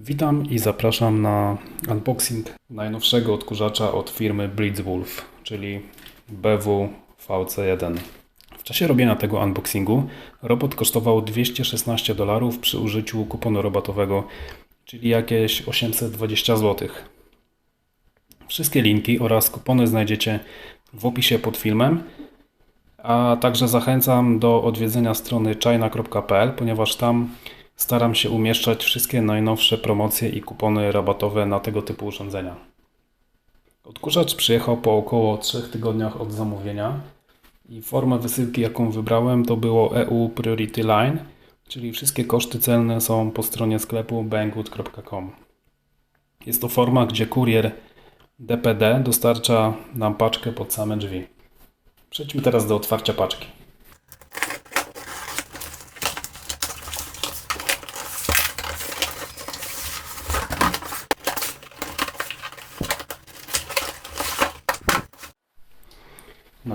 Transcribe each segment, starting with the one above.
Witam i zapraszam na unboxing najnowszego odkurzacza od firmy Blitzwolf, czyli BW VC1. W czasie robienia tego unboxingu robot kosztował 216 dolarów przy użyciu kuponu rabatowego, czyli jakieś 820 zł. Wszystkie linki oraz kupony znajdziecie w opisie pod filmem, a także zachęcam do odwiedzenia strony china.pl, ponieważ tam staram się umieszczać wszystkie najnowsze promocje i kupony rabatowe na tego typu urządzenia. Odkurzacz przyjechał po około 3 tygodniach od zamówienia i formę wysyłki, jaką wybrałem, to było EU Priority Line, czyli wszystkie koszty celne są po stronie sklepu banggood.com. Jest to forma, gdzie kurier DPD dostarcza nam paczkę pod same drzwi. Przejdźmy teraz do otwarcia paczki.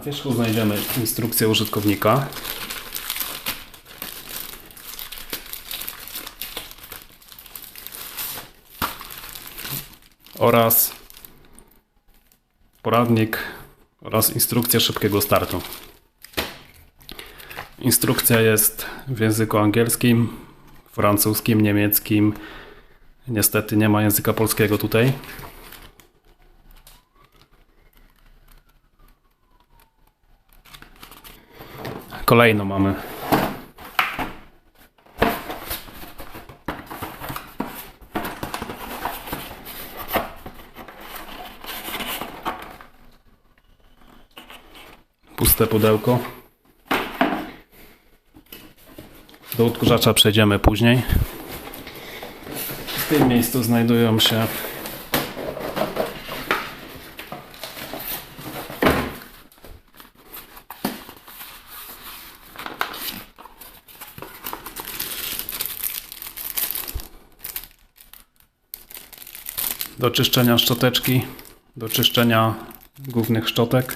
Wierzchu znajdziemy instrukcję użytkownika. Oraz poradnik oraz instrukcja szybkiego startu. Instrukcja jest w języku angielskim, francuskim, niemieckim. Niestety nie ma języka polskiego tutaj. Kolejno mamy puste pudełko. Do odkurzacza przejdziemy później. W tym miejscu znajdują się do czyszczenia szczoteczki, do czyszczenia głównych szczotek.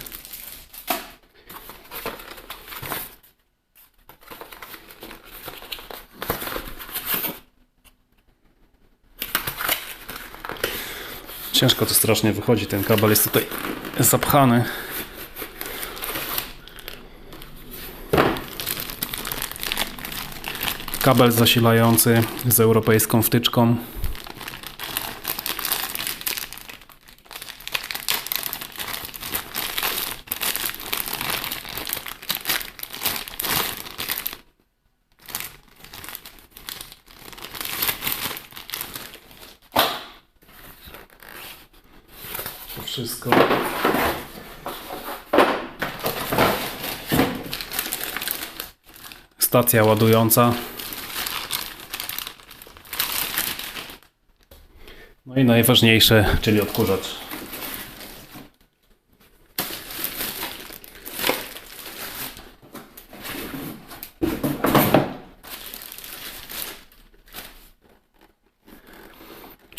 Ciężko to strasznie wychodzi, ten kabel jest tutaj zapchany. Kabel zasilający z europejską wtyczką. Wszystko. Stacja ładująca. No i najważniejsze, czyli odkurzacz.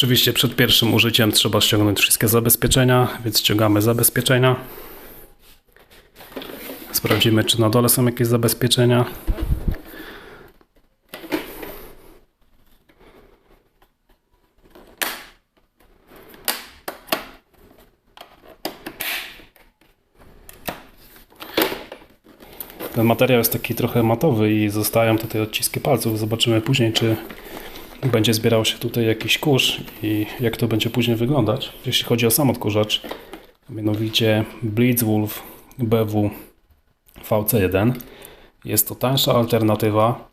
Oczywiście przed pierwszym użyciem trzeba ściągnąć wszystkie zabezpieczenia, więc ściągamy zabezpieczenia. Sprawdzimy, czy na dole są jakieś zabezpieczenia. Ten materiał jest taki trochę matowy i zostają tutaj odciski palców. Zobaczymy później, czy będzie zbierał się tutaj jakiś kurz i jak to będzie później wyglądać. Jeśli chodzi o sam odkurzacz, mianowicie Blitzwolf BW VC1. Jest to tańsza alternatywa,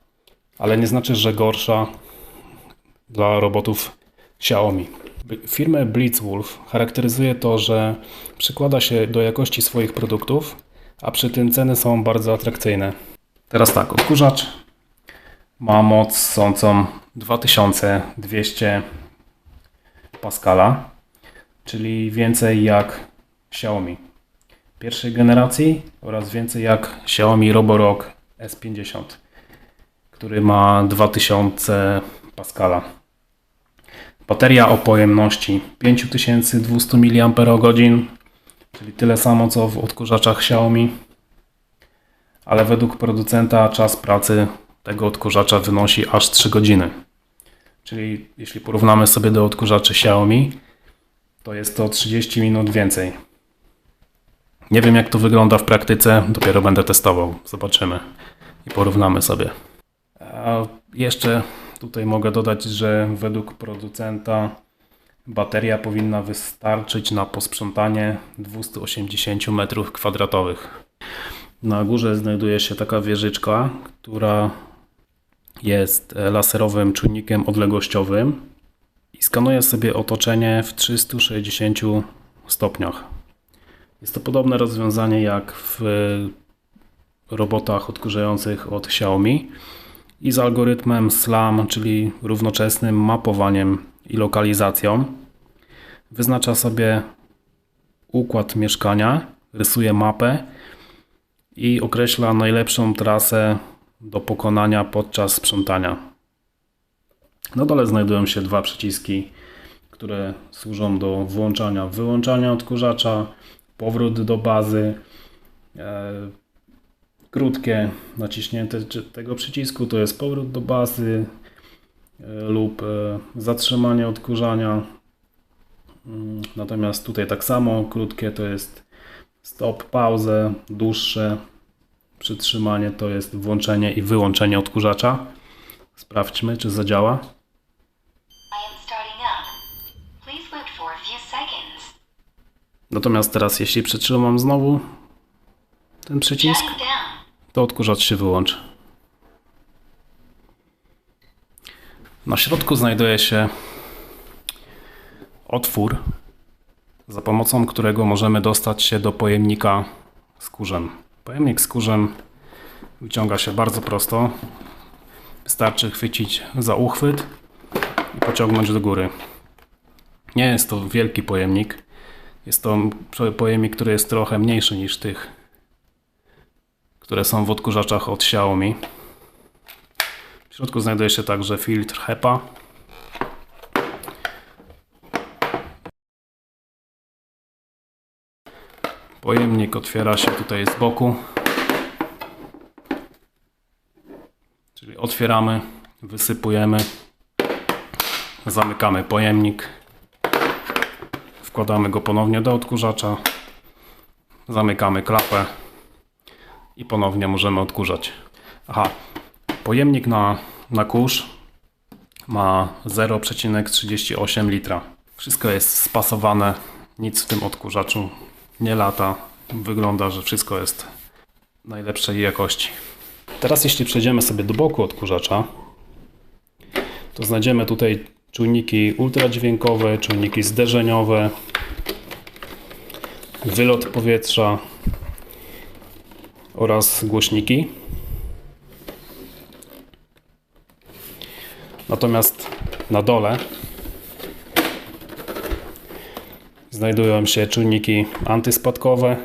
ale nie znaczy, że gorsza dla robotów Xiaomi. Firmę Blitzwolf charakteryzuje to, że przykłada się do jakości swoich produktów, a przy tym ceny są bardzo atrakcyjne. Teraz tak, odkurzacz ma moc sącą 2200 Pascala, czyli więcej jak Xiaomi pierwszej generacji oraz więcej jak Xiaomi Roborock S50, który ma 2000 Pascala. Bateria o pojemności 5200 mAh, czyli tyle samo co w odkurzaczach Xiaomi, ale według producenta czas pracy tego odkurzacza wynosi aż 3 godziny. Czyli jeśli porównamy sobie do odkurzaczy Xiaomi, to jest to 30 minut więcej. Nie wiem jak to wygląda w praktyce, dopiero będę testował. Zobaczymy i porównamy sobie. A jeszcze tutaj mogę dodać, że według producenta bateria powinna wystarczyć na posprzątanie 280 m2. Na górze znajduje się taka wieżyczka, która jest laserowym czujnikiem odległościowym i skanuje sobie otoczenie w 360 stopniach. Jest to podobne rozwiązanie jak w robotach odkurzających od Xiaomi i z algorytmem SLAM, czyli równoczesnym mapowaniem i lokalizacją. Wyznacza sobie układ mieszkania, rysuje mapę i określa najlepszą trasę do pokonania podczas sprzątania. Na dole znajdują się dwa przyciski, które służą do włączania, wyłączania odkurzacza, powrót do bazy. E, krótkie naciśnięcie tego przycisku to jest powrót do bazy e, lub e, zatrzymanie odkurzania. Mm, Natomiast tutaj tak samo krótkie to jest stop, pauzę, dłuższe przytrzymanie to jest włączenie i wyłączenie odkurzacza. Sprawdźmy, czy zadziała. Natomiast teraz, jeśli przytrzymam znowu ten przycisk, to odkurzacz się wyłączy. Na środku znajduje się otwór, za pomocą którego możemy dostać się do pojemnika z kurzem. Pojemnik z kurzem wyciąga się bardzo prosto. Wystarczy chwycić za uchwyt i pociągnąć do góry. Nie jest to wielki pojemnik. Jest to pojemnik, który jest trochę mniejszy niż tych, które są w odkurzaczach od Xiaomi. W środku znajduje się także filtr HEPA. Pojemnik otwiera się tutaj z boku. Czyli otwieramy, wysypujemy, zamykamy pojemnik, wkładamy go ponownie do odkurzacza, zamykamy klapę i ponownie możemy odkurzać. Aha, pojemnik na, na kurz ma 0,38 litra. Wszystko jest spasowane, nic w tym odkurzaczu nie lata. Wygląda, że wszystko jest najlepszej jakości. Teraz jeśli przejdziemy sobie do boku odkurzacza, to znajdziemy tutaj czujniki ultradźwiękowe, czujniki zderzeniowe, wylot powietrza oraz głośniki. Natomiast na dole znajdują się czujniki antyspadkowe,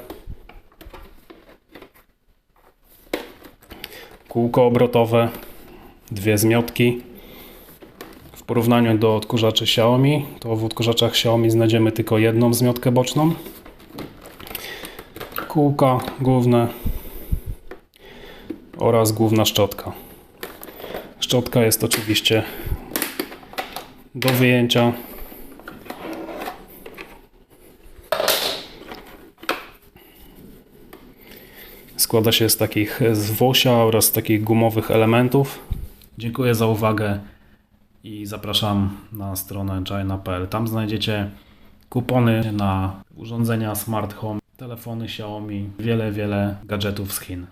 kółko obrotowe, dwie zmiotki. W porównaniu do odkurzaczy Xiaomi, to w odkurzaczach Xiaomi znajdziemy tylko jedną zmiotkę boczną. Kółka główne oraz główna szczotka. Szczotka jest oczywiście do wyjęcia. Składa się z takich z wosia oraz takich gumowych elementów. Dziękuję za uwagę i zapraszam na stronę china.pl. Tam znajdziecie kupony na urządzenia smart home, telefony Xiaomi, wiele, wiele gadżetów z Chin.